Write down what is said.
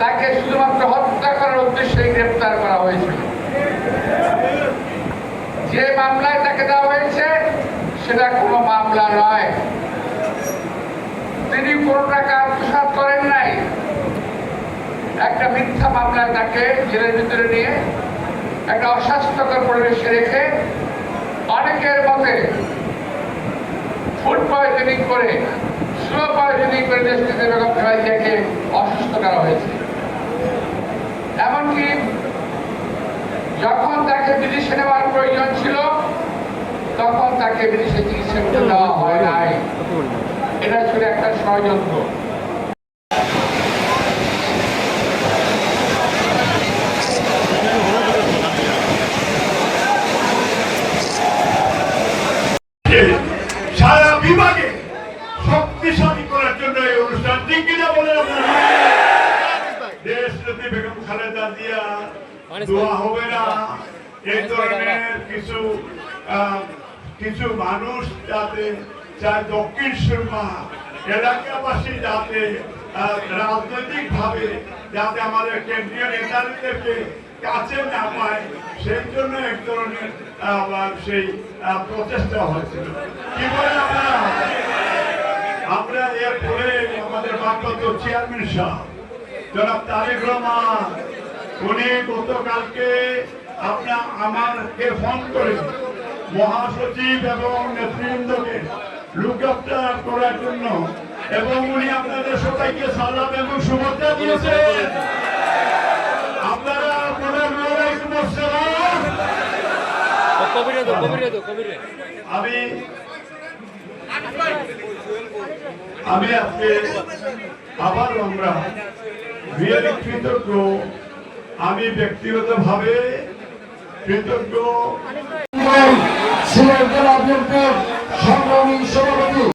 তাকে শুধুমাত্র হত্যা করার উদ্দেশ্যে গ্রেপ্তার করা হয়েছিল। যে মামলায় তাকে দেওয়া হয়েছে, সেটা কোনো মামলা নয়। তিনি কোনো টাকা আত্মসাৎ করেন নাই। একটা মিথ্যা মামলায় তাকে জেলের ভিতরে নিয়ে একটা অস্বাস্থ্যকর পরিবেশে রেখে অনেকের মতে ফুড পয়জনিং করে অসুস্থ করা হয়েছে। এমনকি যখন তাকে বিদেশে নেওয়ার প্রয়োজন ছিল, তখন তাকে বিদেশে চিকিৎসা করতে দেওয়া হয় নাই। এটা ছিল একটা ষড়যন্ত্র। জিয়া দোয়া হবে না। এই ধরনের কিছু কিছু মানুষ যাতে চায় দক্ষিণ সুরমা এলাকাবাসী যাতে রাজনৈতিক ভাবে যাতে আমাদের কেন্দ্রীয় নেতাদেরকে কাছে না পায় সেই জন্য এক ধরনের সেই প্রচেষ্টা হয়েছিল কি বলেন আপনারা? আমরা এরপরে আমাদের ভারপ্রাপ্ত চেয়ারম্যান সাহেব জনাব তারেক রহমান উনি গতকালকে আপনার আমাকে ফোন করে মহাসচিব এবং নেতৃবৃন্দকে লুক আফটার করার জন্য এবং উনি আপনাদের সবাইকে সালাম এবং শুভেচ্ছা দিয়েছেন। আপনারা আমি আমি আজকে আবার আমরা বিয়ের কৃতজ্ঞ আমি ব্যক্তিগত ভাবে কৃতজ্ঞ সভাপতি।